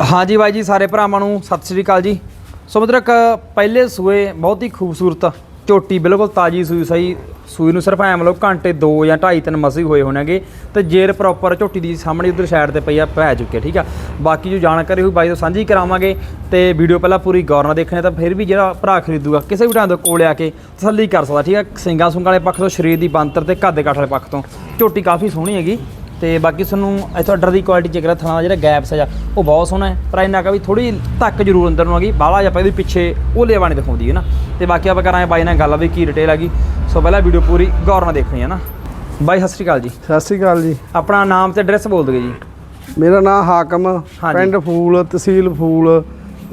ਹਾਂਜੀ ਬਾਈ ਜੀ, ਸਾਰੇ ਭਰਾਵਾਂ ਨੂੰ ਸਤਿ ਸ੍ਰੀ ਅਕਾਲ ਜੀ। ਸੋ ਮਿੱਤਰੋ ਇੱਕ ਪਹਿਲੇ ਸੂਏ ਬਹੁਤ ਹੀ ਖੂਬਸੂਰਤ, ਝੋਟੀ ਬਿਲਕੁਲ ਤਾਜੀ ਸੂਈ ਸਹੀ, ਸੂਈ ਨੂੰ ਸਿਰਫ ਐ ਮਤਲਬ ਘੰਟੇ 2 ਜਾਂ 2.5 ਤਿੰਨ ਮਸੀ ਹੋਏ ਹੋਣਗੇ ਤੇ ਜੇਰ ਪ੍ਰੋਪਰ ਝੋਟੀ ਦੀ ਸਾਹਮਣੇ ਉਧਰ ਸਾਈਡ ਤੇ ਪਈ ਆ, ਪੈ ਚੁੱਕੀ ਠੀਕ ਆ। ਬਾਕੀ ਜੋ ਜਾਣਕਾਰੀ ਹੋਈ ਬਾਈ ਤੋਂ ਸਾਂਝੀ ਕਰਾਵਾਂਗੇ ਤੇ ਵੀਡੀਓ ਪਹਿਲਾਂ ਪੂਰੀ ਗੌਰ ਨਾਲ ਦੇਖਣੀ ਤਾਂ ਫਿਰ ਵੀ ਜਿਹੜਾ ਭਰਾ ਖਰੀਦੂਗਾ, ਕਿਸੇ ਵੀ ਟਾਈਮ ਤੋਂ ਕੋਲ ਆ ਕੇ ਤਸੱਲੀ ਕਰ ਸਕਦਾ, ਠੀਕ ਆ। ਸਿੰਗਾ ਸੁੰਗਾਂ ਵਾਲੇ ਪੱਖ ਤੋਂ, ਸਰੀਰ ਦੀ ਬੰਤਰ ਤੇ ਘੱਦੇ ਕਾਠ ਵਾਲੇ ਪੱਖ ਤੋਂ, ਝੋਟੀ ਕਾਫੀ ਸੋਹਣੀ ਹੈਗੀ। ਤੇ ਬਾਕੀ ਤੁਹਾਨੂੰ ਇੱਥੋਂ ਆਰਡਰ ਦੀ ਕੁਆਲਿਟੀ ਚੈੱਕ ਕਰਾ ਥਣਾ ਦਾ ਜਿਹੜਾ ਗੈਪਸ ਹੈ ਉਹ ਬਹੁਤ ਸੋਹਣਾ ਹੈ। ਪਰ ਇੰਨਾ ਕਾ ਵੀ ਥੋੜੀ ਧੱਕ ਜ਼ਰੂਰ ਅੰਦਰ ਨੂੰ ਆ ਗਈ। ਬਾਹਲਾ ਜਿਹਾ ਇਹਦੇ ਪਿੱਛੇ ਉਹ ਲੇਵਾ ਨਹੀਂ ਦਿਖਾਉਂਦੀ ਹੈ ਨਾ? ਤੇ ਬਾਕੀ ਆਪਾਂ ਕਰਾਂਗੇ ਬਾਈ ਨਾਲ ਗੱਲ ਵੀ ਕੀ ਡਿਟੇਲ ਹੈਗੀ ਸੋ ਪਹਿਲਾਂ ਵੀਡੀਓ ਪੂਰੀ ਗੌਰ ਨਾਲ ਦੇਖਣੀ ਹੈ ਨਾ। ਬਾਈ ਸਤਿ ਸ਼੍ਰੀ ਅਕਾਲ ਜੀ। ਸਤਿ ਸ੍ਰੀ ਅਕਾਲ ਜੀ। ਆਪਣਾ ਨਾਮ ਤੇ ਐਡਰੈਸ ਬੋਲ ਦਿਓ ਜੀ। ਮੇਰਾ ਨਾਮ ਹਾਕਮ। ਪਿੰਡ ਫੂਲ ਤਹਿਸੀਲ ਫੂਲ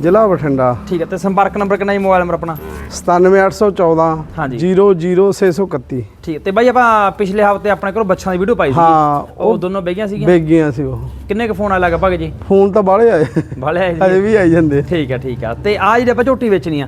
ਜ਼ਿਲ੍ਹਾ ਬਠਿੰਡਾ। ਠੀਕ ਹੈ ਤੇ ਸੰਪਰਕ ਨੰਬਰ ਕਿੰਨਾ ਜੀ ਮੋਬਾਈਲ ਨੰਬਰ ਆਪਣਾ? 97814 ਹਾਂਜੀ। 00631 ਠੀਕ ਹੈ ਤੇ ਬਾਈ ਆਪਾਂ ਪਿਛਲੇ ਹਫ਼ਤੇ ਆਪਣੇ ਕੋਲ ਬੱਚਿਆਂ ਦੀ ਵੀਡੀਓ ਪਾਈ ਸੀ ਹਾਂ ਉਹ ਦੋਨੋਂ ਬੈਗੀਆਂ ਸੀਗੀਆਂ? ਬੇਗੀਆਂ ਸੀ ਉਹ। ਕਿੰਨੇ ਕੁ ਫੋਨ ਆ ਲੱਗਾ ਭਾਗ ਜੀ? ਫੋਨ ਤਾਂ ਬਾਹਲੇ ਆਏ। ਭਾਲੇ ਆਏ ਹਜੇ ਜੀ ਵੀ ਆਈ ਜਾਂਦੇ। ਠੀਕ ਹੈ ਠੀਕ ਹੈ। ਤੇ ਆ ਜਿਹੜੇ ਆਪਾਂ ਝੋਟੀ ਵੇਚਣੀ ਆ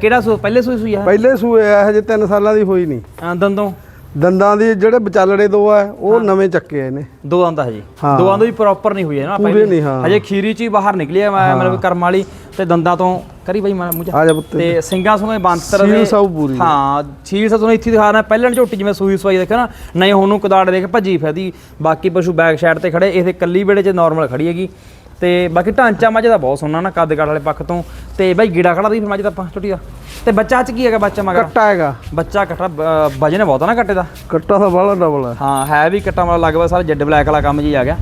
ਕਿਹੜਾ ਸੂ ਪਹਿਲੇ ਸੂਈ ਸੂਈ ਆ? ਪਹਿਲੇ ਸੂਏ ਆ ਹਜੇ 3 ਸਾਲਾਂ ਦੀ ਹੋਈ ਨਹੀਂ। ਦੰਦੋਂ? ਦੰਦਾਂ ਦੀ ਜਿਹੜੇ ਵਿਚਾਲੜੇ ਦੋ ਆ ਉਹ ਨਵੇਂ ਚੱਕੇ ਆਏ ਨੇ ਦੋ ਦੰਦ ਹਾਂ। ਦੋ ਦੰਦ ਵੀ ਪ੍ਰੋਪਰ ਨਹੀਂ ਹੋਈ ਹੈ ਨਾ ਪੂਰੇ ਪਹਿਲੇ। ਨਹੀਂ, ਹਾਂ। ਹਜੇ ਖੀਰੀ ਚ ਹੀ ਬਾਹਰ ਨਿਕਲੀ ਹੈ ਮੈਂ- ਮਤਲਬ ਕਰਮ ਵਾਲੀ ਤੇ ਦੰਦਾਂ ਤੋਂ ਕਰੀ ਬਾਈ ਮੈਂ ਮੂੰਹ ਚ ਆ ਜਾ ਪੁੱਤ ਤੇ ਸਿੰਘਾਂ ਸੁਣੇ ਬੰਤਰ ਸੀਲ ਦੇ ਸਭ ਪੂਰੀ ਹੈ। ਸੀਲ ਸਭ ਤੁਹਾਨੂੰ ਇੱਥੇ ਦਿਖਾ ਰਿਹਾ ਪਹਿਲਾਂ ਝੋਟੀ ਜਿਵੇਂ ਸੂਈ ਸਵਾਈ ਦੇਖਿਆ ਨਾ ਨਹੀਂ ਹੁਣ ਨੂੰ ਕਦਾੜ ਦੇਖ ਭੱਜੀ ਫਿਰਦੀ ਬਾਕੀ ਪਸ਼ੂ ਬੈਕ ਸਾਈਡ ਤੇ ਖੜੇ ਇਹਦੇ ਕੱਲੀ ਵੇੜੇ 'ਚ ਨਾਰਮਲ ਖੜੀ ਹੈਗੀ ਤੇ ਬਾਕੀ ਢਾਂਚਾ ਮੱਝ ਦਾ ਬਹੁਤ ਸੋਹਣਾ ਨਾ ਕੱਦ ਕਾਠ ਵਾਲੇ ਪੱਖ ਤੋਂ। ਤੇ ਬਾਈ ਗੀੜਾ ਖੜਾ ਦੀ ਮੱਝ ਦਾ ਆਪਾਂ ਝੋਟੀ ਦਾ। ਤੇ ਬੱਚਾ ਚ ਕੀ ਹੈਗਾ ਬੱਚਾ ਮਗਰ? ਕੱਟਾ ਹੈਗਾ। ਬੱਚਾ ਕੱਟਾ ਵਜਨ ਬਹੁਤ ਨਾ ਕੱਟੇ ਦਾ? ਕੱਟਾ ਤਾਂ ਬਾਹਲਾ ਡਬਲ ਹੈ ਹਾਂ ਹੈ ਵੀ ਕੱਟਾਂ ਵਾਲਾ ਲਗਭਗ ਸਾਰਾ ਜੈਡ ਬਲੈਕ ਵਾਲਾ ਕੰਮ ਜੀ ਆ ਗਿਆ।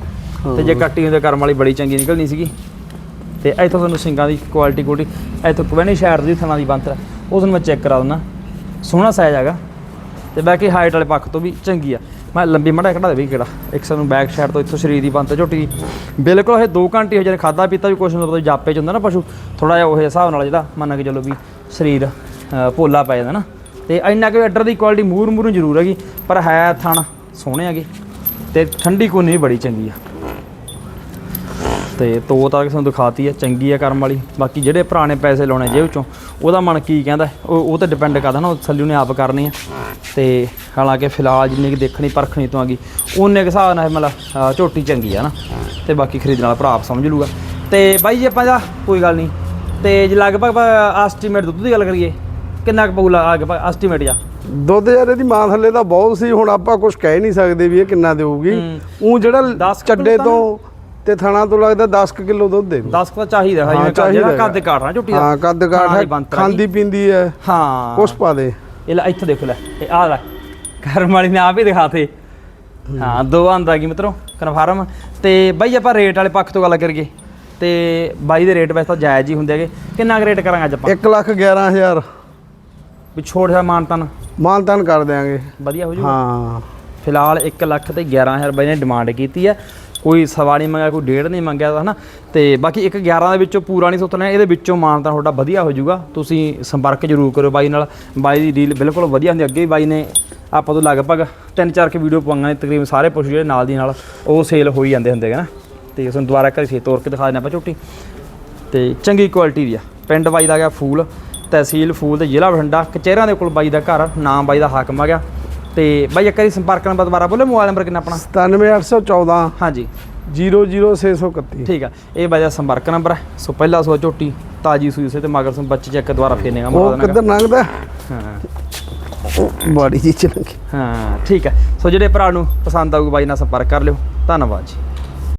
ਤੇ ਜੇ ਕੱਟੀ ਹੁੰਦੇ ਕਰਮ ਵਾਲੀ ਬੜੀ ਚੰਗੀ ਨਿਕਲਣੀ ਸੀਗੀ। ਤੇ ਇੱਥੋਂ ਤੁਹਾਨੂੰ ਸਿੰਗਾਂ ਦੀ ਕੁਆਲਿਟੀ ਕੋਟੀ ਇੱਥੋਂ ਕਵੈਣੀ ਸ਼ਾਇਰ ਦੀ ਥਣਾ ਦੀ ਬੰਤਰ ਉਹ ਤੁਹਾਨੂੰ ਮੈਂ ਚੈੱਕ ਕਰਾ ਦਿੰਦਾ। ਸੋਹਣਾ ਸਾਈਜ਼ ਹੈਗਾ। ਤੇ ਬਾਕੀ ਹਾਈਟ ਵਾਲੇ ਪੱਖ ਤੋਂ ਵੀ ਚੰਗੀ ਆ। ਮੈਂ ਲੰਬੀ ਮੜਾ ਕਢਾ ਦੇ ਵੀ ਕਿਹੜਾ। ਇੱਕ ਸਾਨੂੰ ਬੈਕ ਸਾਈਡ ਤੋਂ ਇੱਥੋਂ ਸਰੀਰ ਦੀ ਬੰਤਰ ਝੋਟੀ। ਬਿਲਕੁਲ ਇਹ 2 ਘੰਟੇ ਹੋ ਜਾਣੇ ਖਾਦਾ ਪੀਤਾ ਵੀ ਕੁਛ ਨੂੰ ਪਤਾ, ਜਾਪੇ ਚ ਹੁੰਦਾ ਨਾ ਪਸ਼ੂ। ਥੋੜਾ ਜਿਹਾ ਉਹ ਹਿਸਾਬ ਨਾਲ ਜਿਹੜਾ ਮੰਨ ਕੇ ਚਲੋ ਵੀ ਸਰੀਰ ਭੋਲਾ ਪੈ ਜਾਂਦਾ ਨਾ। ਤੇ ਇੰਨਾ ਕਿ ਆਰਡਰ ਦੀ ਕੁਆਲਿਟੀ ਮੂਰ ਮੂਰੂ ਜ਼ਰੂਰ ਹੈਗੀ, ਪਰ ਹੈ ਥਣ ਸੋਹਣੇ ਹੈਗੇ। ਤੇ ਠੰਡੀ ਕੋਨੀ ਵੀ ਬੜੀ ਚੰਗੀ ਆ। ਤੇ ਤੋ ਤਾਂ ਤੁਹਾਨੂੰ ਦਿਖਾਤੀ ਹੈ ਚੰਗੀ ਹੈ ਕਰਮ ਵਾਲੀ। ਬਾਕੀ ਜਿਹੜੇ ਭਰਾ ਨੇ ਪੈਸੇ ਲਾਉਣੇ ਜੇਬ ਚੋਂ ਉਹਦਾ ਮਨ ਕੀ ਕਹਿੰਦਾ ਉਹ ਉਹ ਤੇ ਡਿਪੈਂਡ ਕਰਦਾ ਨਾ ਉਹ ਥੱਲੇ ਉਹਨੇ ਆਪ ਕਰਨੀ ਹੈ ਤੇ ਹਾਲਾਂਕਿ ਫਿਲਹਾਲ ਜਿੰਨੀ ਕਿ ਦੇਖਣੀ ਪਰਖਣੀ ਤੋਂ ਆ ਗਈ ਉਹਨੇ ਕੇ ਹਿਸਾਬ ਨਾਲ ਮਤਲਬ ਝੋਟੀ ਚੰਗੀ ਆ ਨਾ। ਤੇ ਬਾਕੀ ਖਰੀਦਣ ਵਾਲਾ ਭਰਾ ਆਪ ਸਮਝ ਲੂਗਾ। ਤੇ ਬਾਈ ਜੀ ਆਪਾਂ ਦਾ ਕੋਈ ਗੱਲ ਨਹੀਂ। ਤੇ ਜੇ ਲਗਭਗ ਐਸਟੀਮੇਟ ਦੁੱਧ ਦੀ ਗੱਲ ਕਰੀਏ ਕਿੰਨਾ ਕੁ ਪਊ ਲਗਭਗ ਐਸਟੀਮੇਟ ਜਾ ਦੁੱਧ ਯਾਰ ਇਹਦੀ ਮਾਂ ਥੱਲੇ ਤਾਂ ਬਹੁਤ ਸੀ ਹੁਣ ਆਪਾਂ ਕੁਝ ਕਹਿ ਨਹੀਂ ਸਕਦੇ ਵੀ ਇਹ ਕਿੰਨਾ ਦੇਊਗੀ। ਉਹ ਜਿਹੜਾ ਚੱਡੇ ਤਾਂ ਤੋਂ ਥਣਾ ਤੋਂ ਲੱਗਦਾ 10 ਕੁ ਕਿਲੋ ਦੁੱਧ ਦੇ 10 ਕੁ ਤਾਂ ਚਾਹੀਦਾ ਹੈ ਜਿਵੇਂ ਜਿਹੜਾ ਕੱਦ ਕਾਠਾ ਝੋਟੀ ਦਾ ਹਾਂ ਕੱਦ ਕਾਠ। ਖਾਂਦੀ ਪੀਂਦੀ ਹੈ। ਹਾਂ। ਕੁਛ ਪਾ ਦੇ। ਇਹ ਲੈ ਇੱਥੇ ਦੇਖੋ ਲੈ ਇਹ ਆ ਲੈ ਕਰਮ ਵਾਲੀ ਨੇ ਆਪ ਹੀ ਦਿਖਾਤੇ ਹਾਂ ਦੋ ਆਂਦਾ ਕੀ ਮਿੱਤਰੋ ਕਨਫਰਮ ਤੇ ਬਾਈ ਆਪਾਂ ਰੇਟ ਵਾਲੇ ਪੱਖ ਤੋਂ ਗੱਲ ਕਰੀਏ। ਤੇ ਬਾਈ ਦੇ ਰੇਟ ਵੈਸੇ ਤਾਂ ਜਾਇਜ਼ ਹੀ ਹੁੰਦੇ ਹੈਗੇ। ਕਿੰਨਾ ਰੇਟ ਕਰਾਂਗੇ ਅੱਜ ਆਪਾਂ? 1 ਲੱਖ 11000 ਵੀ ਛੋੜ ਜਾ ਮਾਨਤਨ ਮਾਨਤਾਨ ਕਰ ਦਿਆਂਗੇ। ਵਧੀਆ ਹੋ ਜੂ ਹਾਂ। ਫਿਲਹਾਲ 1 ਲੱਖ ਤੇ 11000 ਬਾਈ ਨੇ ਡਿਮਾਂਡ ਕੀਤੀ ਹੈ। ਕੋਈ ਸਵਾ ਨਹੀਂ ਮੰਗਿਆ, ਕੋਈ ਡੇਢ ਨਹੀਂ ਮੰਗਿਆ ਤਾਂ ਹਨਾ। ਤੇ ਬਾਕੀ ਇੱਕ 11 ਦੇ ਵਿੱਚੋਂ ਪੂਰਾ ਨਹੀਂ ਸੁੱਤਣਾ, ਇਹਦੇ ਵਿੱਚੋਂ ਮਾਨਤਾ ਤੁਹਾਡਾ ਵਧੀਆ ਹੋ ਜਾਊਗਾ। ਤੁਸੀਂ ਸੰਪਰਕ ਜ਼ਰੂਰ ਕਰੋ ਬਾਈ ਨਾਲ। ਬਾਈ ਦੀ ਡੀਲ ਬਿਲਕੁਲ ਵਧੀਆ ਹੁੰਦੀ ਅੱਗੇ ਵੀ ਬਾਈ ਨੇ ਆਪਾਂ ਤੋਂ ਲਗਭਗ ਤਿੰਨ ਚਾਰ ਕੇ ਵੀਡੀਓ ਪਾਵਾਂਗੇ ਤਕਰੀਬਨ ਸਾਰੇ ਪਸ਼ੂ ਜਿਹੜੇ ਨਾਲ ਦੀ ਨਾਲ, ਉਹ ਸੇਲ ਹੋਈ ਜਾਂਦੇ ਹੁੰਦੇ ਹੈਗੇ ਨਾ। ਤੇ ਉਸ ਦੁਬਾਰਾ ਘਰੇ ਫੇਰ ਤੋਰ ਕੇ ਦਿਖਾ ਦਿੰਦੇ ਆਪਾਂ ਝੋਟੀ। ਤੇ ਚੰਗੀ ਕੁਆਲਿਟੀ ਦੀ ਆ। ਪਿੰਡ ਬਾਈ ਦਾ ਗਿਆ ਫੂਲ, ਤਹਿਸੀਲ ਫੂਲ ਤੇ ਜ਼ਿਲ੍ਹਾ ਬਠਿੰਡਾ। ਕਚਹਿਰਾਂ ਦੇ ਕੋਲ ਬਾਈ ਦਾ ਘਰ ਨਾਮ ਬਾਈ ਦਾ ਹਾਕਮ ਆ ਗਿਆ। ਤੇ ਬਾਈ ਇੱਕ ਵਾਰੀ ਸੰਪਰਕ ਨੰਬਰ ਦੁਬਾਰਾ ਬੋਲੇ ਮੋਬਾਈਲ ਨੰਬਰ ਕਿੰਨਾ ਆਪਣਾ? 97814 ਹਾਂਜੀ। 00631 ਠੀਕ ਆ ਇਹ ਬਾਈ ਦਾ ਸੰਪਰਕ ਨੰਬਰ ਹੈ। ਸੋ ਪਹਿਲਾ ਸੋ ਝੋਟੀ ਤਾਜੀ ਸੂਈ ਉਸੇ ਤੇ ਮਗਰ ਸੋ ਬੱਚੇ ਚੈੱਕ ਦੁਬਾਰਾ ਫੇਰਨੇਗਾ ਉਹ ਕਿੱਧਰ ਲੰਘਦਾ? ਹਾਂ। ਬਾੜੀ ਜੀ ਚਲੰਗੇ। ਹਾਂ ਠੀਕ ਹੈ ਸੋ ਜਿਹੜੇ ਭਰਾ ਨੂੰ ਪਸੰਦ ਆਊਗਾ ਬਾਈ ਨਾਲ ਸੰਪਰਕ ਕਰ ਲਿਓ। ਧੰਨਵਾਦ ਜੀ।